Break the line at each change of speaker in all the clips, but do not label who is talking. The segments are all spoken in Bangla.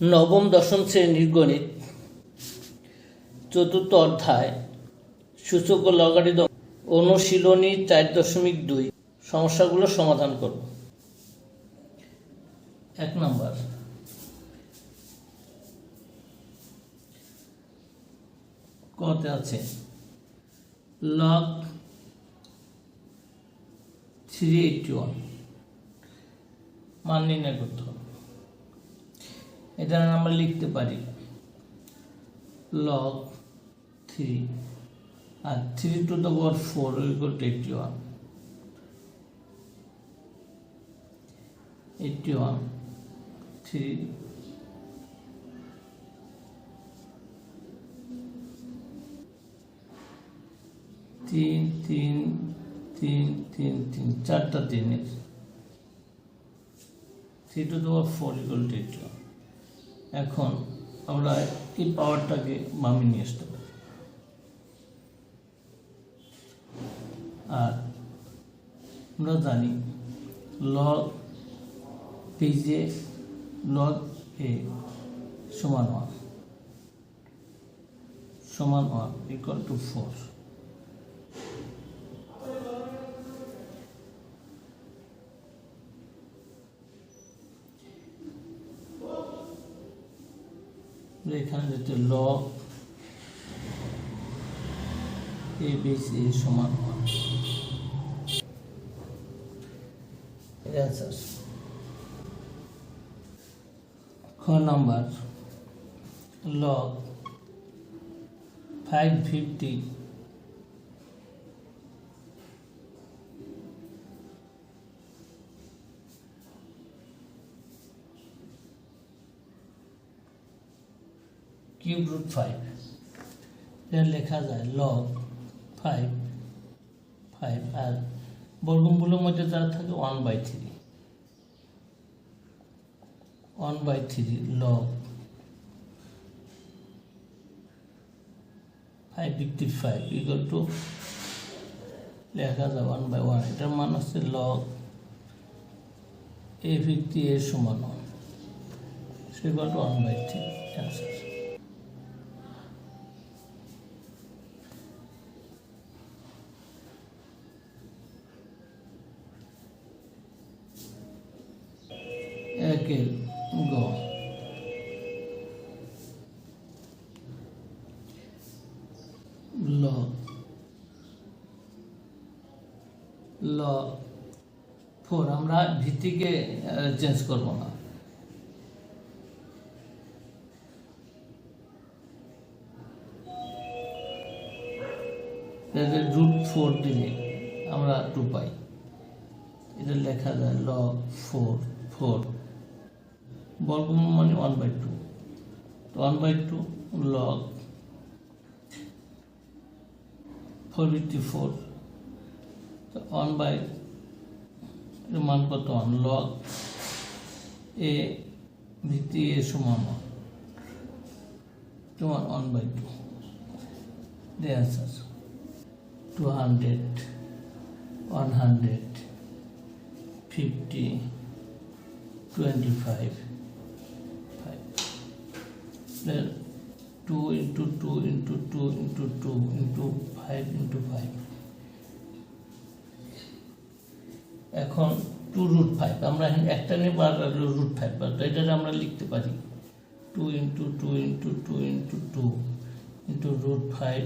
নবম দশম শ্রেণির গণিত, চতুর্থ অধ্যায়, সূচক ও লগারিদম, অনুশীলনী চার দশমিক দুই, সমস্যাগুলো সমাধান করব। এক নম্বর। কতে আছে লগ থ্রি এইটটি ওয়ান মান নির্ণয় করতে হবে। এটা আমরা লিখতে পারি log three R three to the power four equal to eighty one eighty one three তিন তিন তিন তিন তিন, চারটা তিনের থ্রি টু দেওয়ার ফোর ইকুয়াল টু এইট এখন আমরা এই পাওয়ারটাকে বামে নিয়ে আসতে পারি। আর আমরা জানি লগ পেজে লগ এ সমান ওয়ান সমান ওয়ান ইকুয়াল টু ফোর এখানে যেতে ল এ বেস এ সমান খ number log five fifty cube root five এটা লেখা যায় লগ ফাইভ ফাইভ আর বর্গমূলের মধ্যে যারা থাকে one by three one by three log five fifty five equal to লেখা যায় ওয়ান বাই ওয়ান এটার মান হচ্ছে লগ এ ফিফটি এর সমান one two one by three answer law. Four, আমরা ভিত্তিকে চেঞ্জ করব না। রুট ফোর দিলে আমরা টু পাই। এটা লেখা যায় ল ফোর ফোর বর্গমূল মানে one by two one by two log four fifty four, তো ওয়ান বাই এর মান কত? ওয়ান লগ এ ভিত্তি এ সমান ওয়ান তোমার one by two the answer 200 100 50 25 5 then 2 into 2 into 2 into 2 into 5 into 5 এখন টু রুট ফাইভ আমরা এখানে একটা নেব আর রুট ফাইভ তো এটা আমরা লিখতে পারি। Two into two into two into two into root five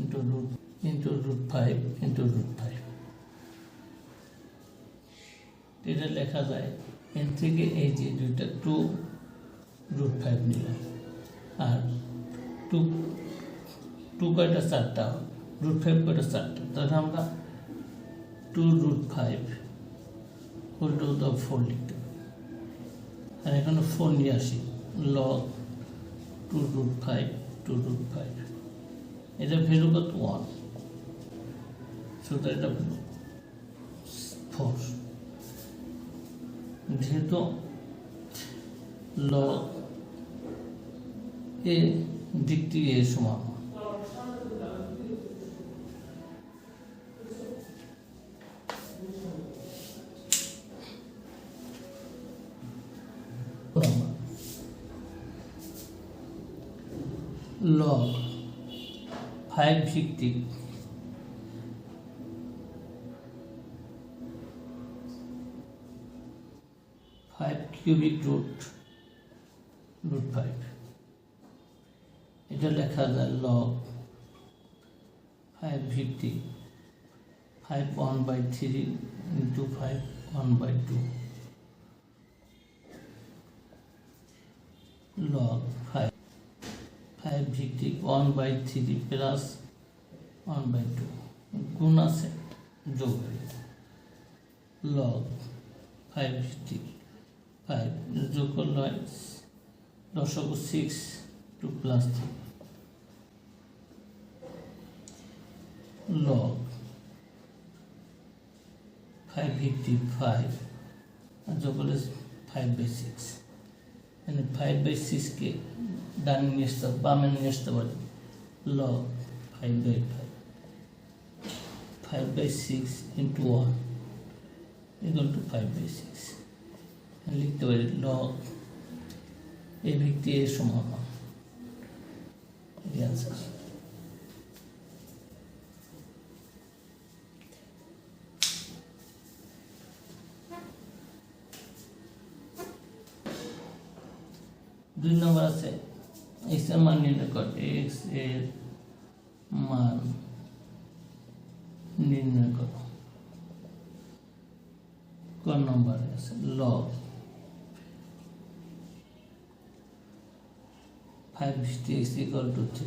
into root into root five into root five এটা লেখা যায় এর থেকে এই যে দুইটা টু রুট ফাইভ নিলাম। আর টু টু কয়টা চারটা রুট ফাইভ কয়টা চারটা তাহলে আমরা two root five whole to the four লিখতে আর এখানে ফোর নিয়ে আসি log two root five two root five এটা ভ্যালু কত ওয়ান সুতরাং এটা ভ্যালু ফোর যেহেতু লগ এ দিকটি এ সমান। লগ ফাইভ ভিত্তিক। Five cubic root root five. এটা লেখা যায় log five fifty five one by three into five one by two log five five ভিত্তিক 1 by three plus one by two গুণ আছে, যোগ লগ ফাইভ ভিটি ফাইভ যোগ করলে দশক six two plus three log 555 যোগ হলে 5 বাই 6 মানে 5 বাই 6 কে ডানে নিয়ে আসতে বামে নিয়ে আসতে পারে log 5 by 5 5 by 6 into 1 equal to 5 by 6 লিখতে পারি log এ ভিত্তি এ সমান। অ্যান্সার দুই নম্বর আছে এক্সের মান নির্ণয় কর এক্সের মান নির্ণয় কর। ক আছে? Log five fifty X equal to three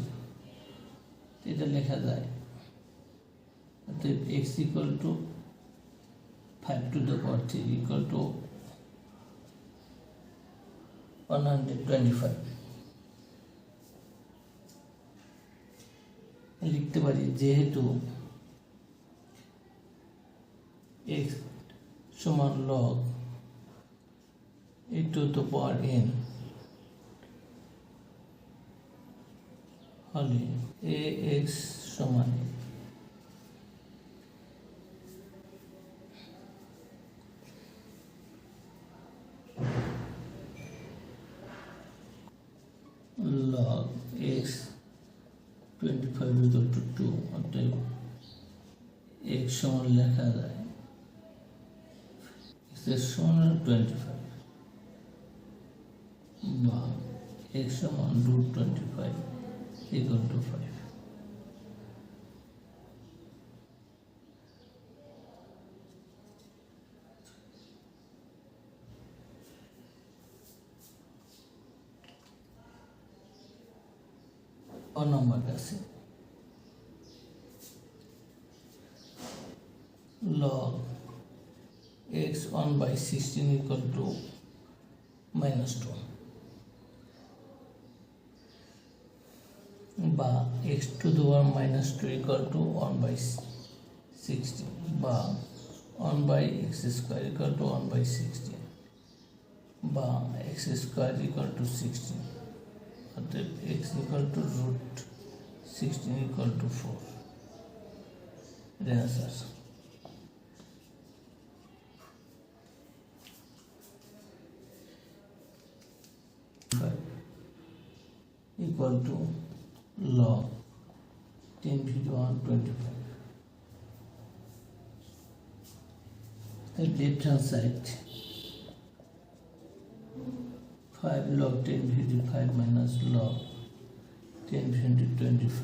এটা লেখা যায়। অতএব X equal to five to the power three equal to one hundred twenty five লিখতে পারি, যেহেতু এক্স সমান log A to power N হলে এক্স সমান log x 25 equal to 2 অতএব x সমান লেখা যায় x এর সমান 25 বা x সমান root 25 equal to 5 ক নম্বর আছে log x 1 by 16 equal to minus 2 বা x to the power minus 2 equal to 1 by 16 বা 1 by x square equal to 1 by 16 বা x square equal to 16 অতএব x equal to root 16 equal to 4. The answers. equal to log 10 feet 25. the left hand side 5 log 10 feet 5 minus log 10 into 25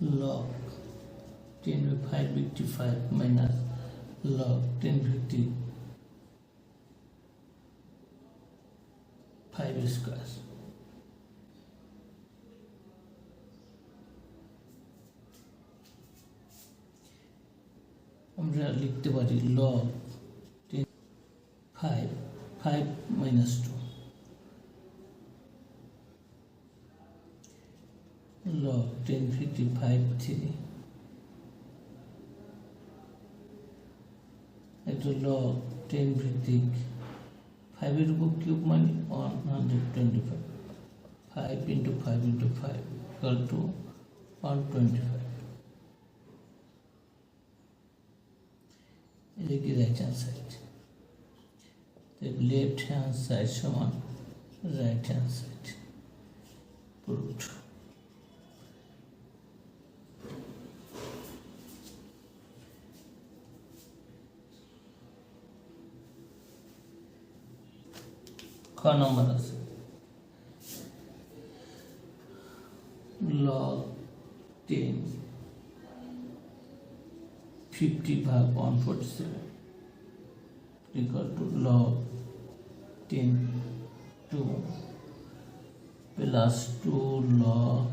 log 10 by 5 55 minus log 10 50 5 square আমরা লিখতে পারি log ten five five minus two log 1055 3 একটা log 10 ভিত্তিক 5 এর উপর কিউব মানে 125 5 into 5 into 5 equal to 125 এটা কি right hand side left hand side সমান right hand side proofed number আছে লগ টেন ফিফটি ভাগ one forty seven equal to log 10 2 plus 2 log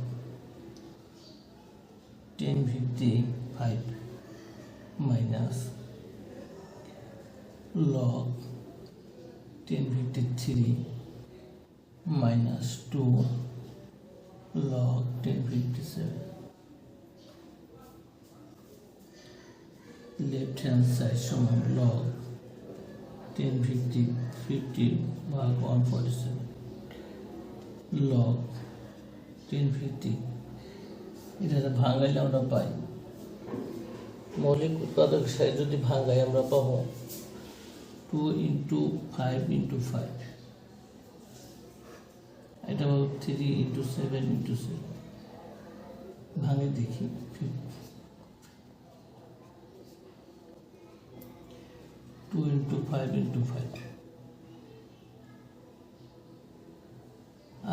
1055 minus log 1053 minus 2 log 1057 left hand side সমান টেন ফিফটি ফিফটি ভাগ one forty seven log ten fifty এটা ভাঙাইলে আমরা পাই। মৌলিক উৎপাদক সাই যদি ভাঙাই আমরা পাবো two into five into five. এটা পাবো three into seven into seven. ভাঙে দেখি। Two into five into five.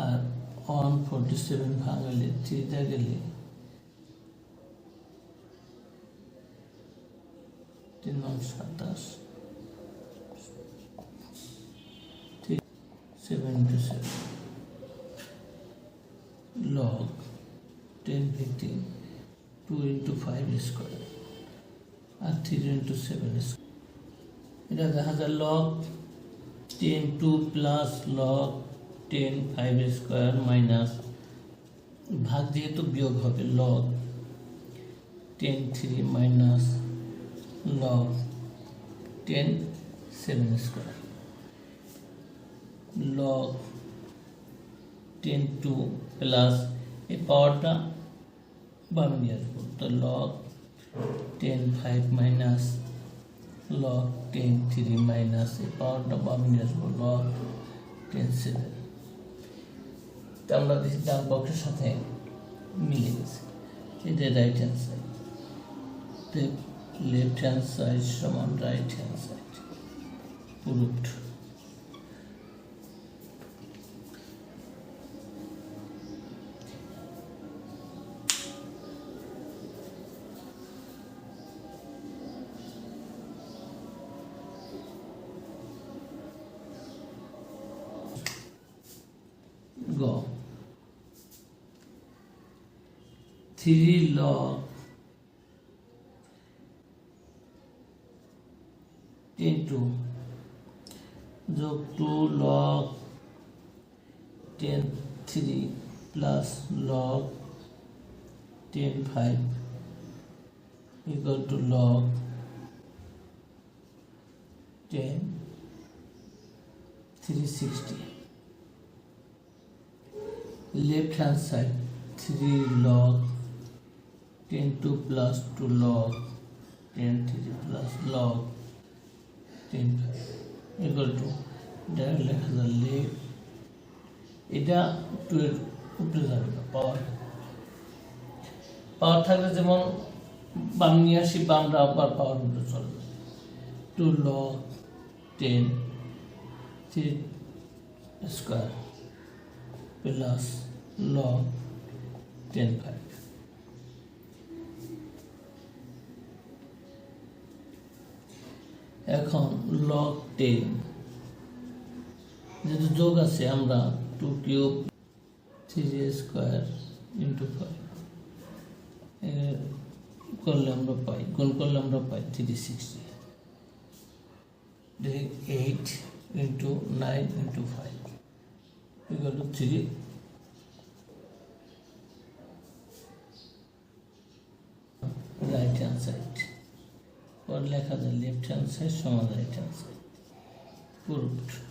আর ওয়ান ফোরটি সেভেন ভাঙালে থ্রিটা গেলে তিন নং সাতাশ। Seven log ten fifteen two into five square আর থ্রি ইন্টু সেভেন স্কোয়ার এটা দেখা যায় log ten two plus log ten five square minus ভাগ যেহেতু বিয়োগ হবে log ten three minus log ten seven square log ten two plus এই পাওয়ারটা বামে নিয়ে আসব। তো log ten five minus log 10 3 minus a power of বামে নিয়ে আসব, log 10 7 তো আমরা দেখি ডান পক্ষের সাথে মিলে গেছে। এটা রাইট হ্যান্ড সাইড তো লেফট হ্যান্ড সাইড সমান right hand side proofed 3 log 10 2 যোগ 2 log 10 3 plus log 10 5 equal to log 10 360 left hand side 3 log 10 2 plus 2 log 10 3 plus log 10 5 equal to, এটা লেখা যায় লেফট এটা টু এর উপরে যাবে না পাওয়ার পাওয়ার থাকলে যেমন বাম নিয়ে আসি বামটা আবার পাওয়ার উপরে চলবে two log ten three square plus log 10 5 এখন log 10 যেহেতু যোগ আছে, আমরা two cube three square into five করলে আমরা পাই, গুণ করলে আমরা পাই three sixty eight into nine into five equal three right hand side লেখা যায় লেফট হ্যান্ড সাইড সমান রাইট হ্যান্ড সাইড প্রুফড